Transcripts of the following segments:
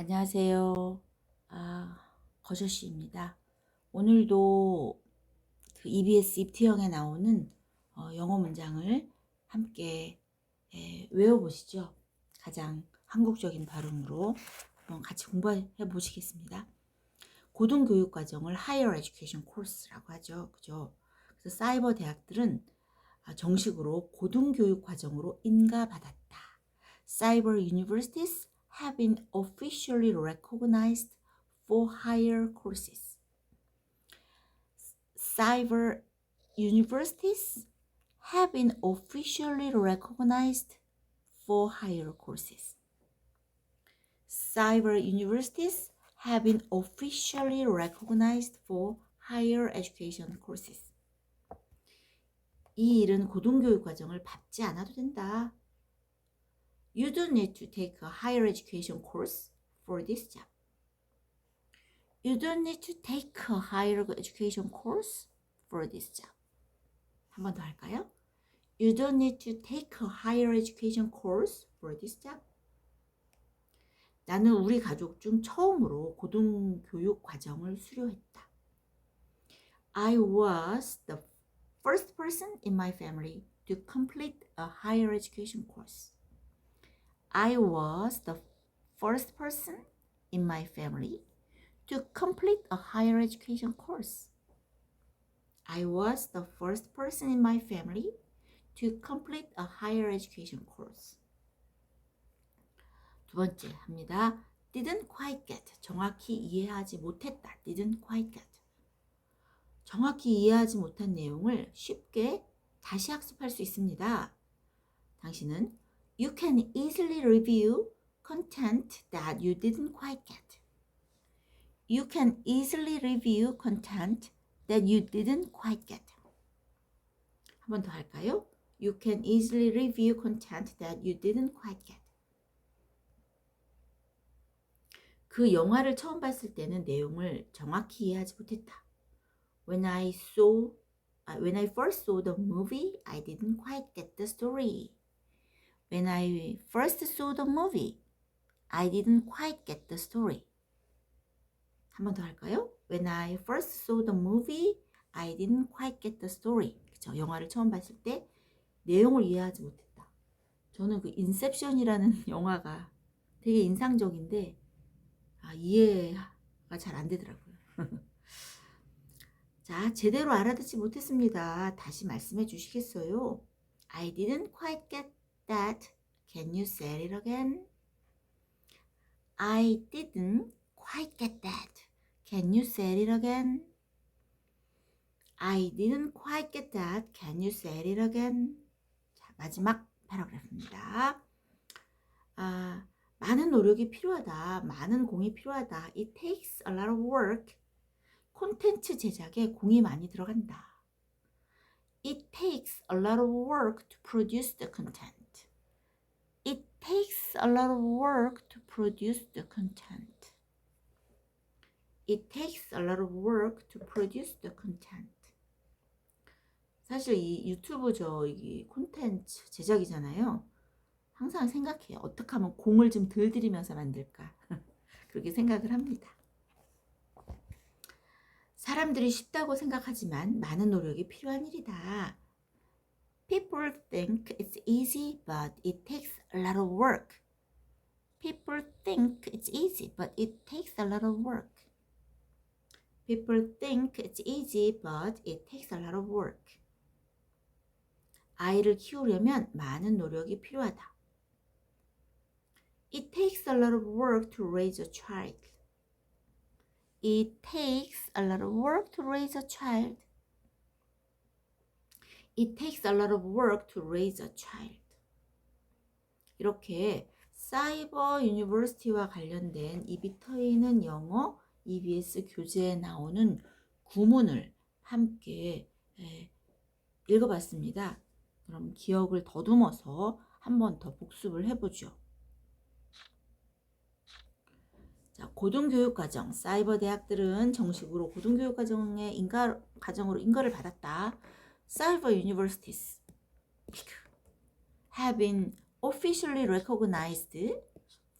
안녕하세요. 아, 거저씨입니다. 오늘도 그 EBS 입티형에 나오는 어, 영어 문장을 함께 예, 외워보시죠. 가장 한국적인 발음으로 한번 같이 공부해 보시겠습니다. 고등교육 과정을 Higher Education Course라고 하죠. 그죠? 그래서 사이버 대학들은 아, 정식으로 고등교육 과정으로 인가받았다. Cyber universities have been officially recognized for higher courses. Cyber universities have been officially recognized for higher courses. Cyber universities have been officially recognized for higher education courses. 이 일은 고등교육 과정을 밟지 않아도 된다. You don't need to take a higher education course for this job. You don't need to take a higher education course for this job. 한 번 더 할까요? You don't need to take a higher education course for this job. 나는 우리 가족 중 처음으로 고등교육 과정을 수료했다. I was the first person in my family to complete a higher education course. I was the first person in my family to complete a higher education course. I was the first person in my family to complete a higher education course. 두 번째 합니다. didn't quite get. 정확히 이해하지 못했다. didn't quite get. 정확히 이해하지 못한 내용을 쉽게 다시 학습할 수 있습니다. 당신은 you can easily review content that you didn't quite get. You can easily review content that you didn't quite get. 한 번 더 할까요? You can easily review content that you didn't quite get. 그 영화를 처음 봤을 때는 내용을 정확히 이해하지 못했다. When I saw, when I first saw the movie, I didn't quite get the story. When I first saw the movie, I didn't quite get the story. 한 번 더 할까요? When I first saw the movie, I didn't quite get the story. 그쵸? 영화를 처음 봤을 때 내용을 이해하지 못했다. 저는 그 인셉션이라는 영화가 되게 인상적인데 아, 이해가 잘 안 되더라고요. 자, 제대로 알아듣지 못했습니다. 다시 말씀해 주시겠어요? I didn't quite get that. Can you say it again? I didn't quite get that. Can you say it again? I didn't quite get that. Can you say it again? 자, 마지막 패러그래프입니다. 아, 많은 노력이 필요하다. 많은 공이 필요하다. It takes a lot of work. 콘텐츠 제작에 공이 많이 들어간다. It takes a lot of work to produce the content. Takes a lot of work to produce the content. It takes a lot of work to produce the content. 사실 이 유튜브 저이 콘텐츠 제작이잖아요. 항상 생각해요. 어떻게 하면 공을 좀 덜 들이면서 만들까? 그렇게 생각을 합니다. 사람들이 쉽다고 생각하지만 많은 노력이 필요한 일이다. People think it's easy, but it takes a lot of work. People think it's easy, but it takes a lot of work. People think it's easy, but it takes a lot of work. 아이를 키우려면 많은 노력이 필요하다. It takes a lot of work to raise a child. It takes a lot of work to raise a child. It takes a lot of work to raise a child. 이렇게 사이버 유니버시티와 관련된 입이 터이는 영어 EBS 교재에 나오는 구문을 함께 읽어봤습니다. 그럼 기억을 더듬어서 한 번 더 복습을 해보죠. 자, 고등교육과정, 사이버 대학들은 정식으로 고등교육과정의 인가, 과정으로 인가를 받았다. Cyber universities have been officially recognized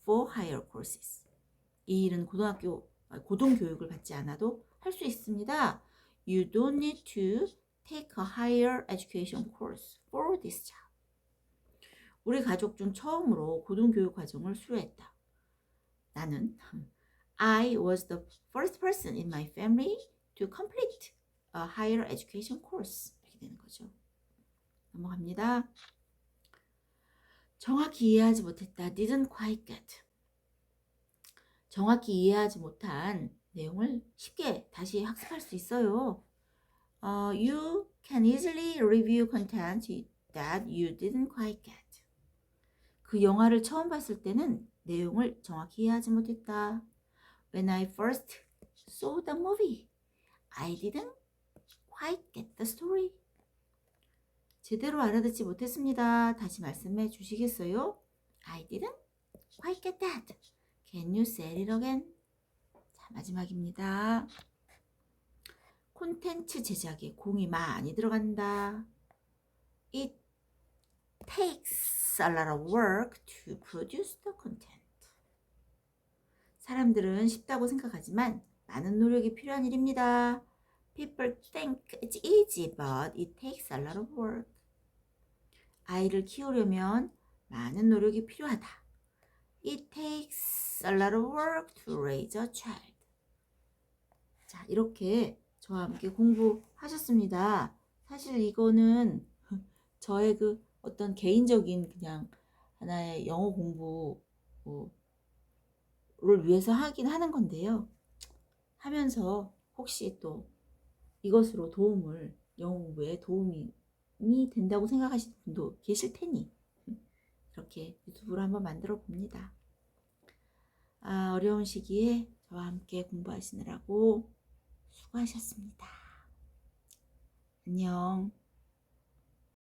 for higher courses. 이 일은 고등학교 아, 고등 교육을 받지 않아도 할 수 있습니다. You don't need to take a higher education course for this job. 우리 가족 중 처음으로 고등교육 과정을 수료했다. 나는 I was the first person in my family to complete a higher education course. 이렇게 되는 거죠. 넘어갑니다. 정확히 이해하지 못했다. didn't quite get. 정확히 이해하지 못한 내용을 쉽게 다시 학습할 수 있어요. 어, you can easily review content that you didn't quite get. 그 영화를 처음 봤을 때는 내용을 정확히 이해하지 못했다. When I first saw the movie, I didn't quite get the story. 제대로 알아듣지 못했습니다. 다시 말씀해 주시겠어요? I didn't quite get that. Can you say it again? 자, 마지막입니다. 콘텐츠 제작에 공이 많이 들어간다. It takes a lot of work to produce the content. 사람들은 쉽다고 생각하지만 많은 노력이 필요한 일입니다. People think it's easy, but it takes a lot of work. 아이를 키우려면 많은 노력이 필요하다. It takes a lot of work to raise a child. 자, 이렇게 저와 함께 공부하셨습니다. 사실 이거는 저의 그 어떤 개인적인 그냥 하나의 영어 공부를 위해서 하긴 하는 건데요. 하면서 혹시 또 이것으로 도움을 영어 공부에 도움이 된다고 생각하시는 분도 계실 테니 이렇게 유튜브로 한번 만들어 봅니다. 아, 어려운 시기에 저와 함께 공부하시느라고 수고하셨습니다. 안녕.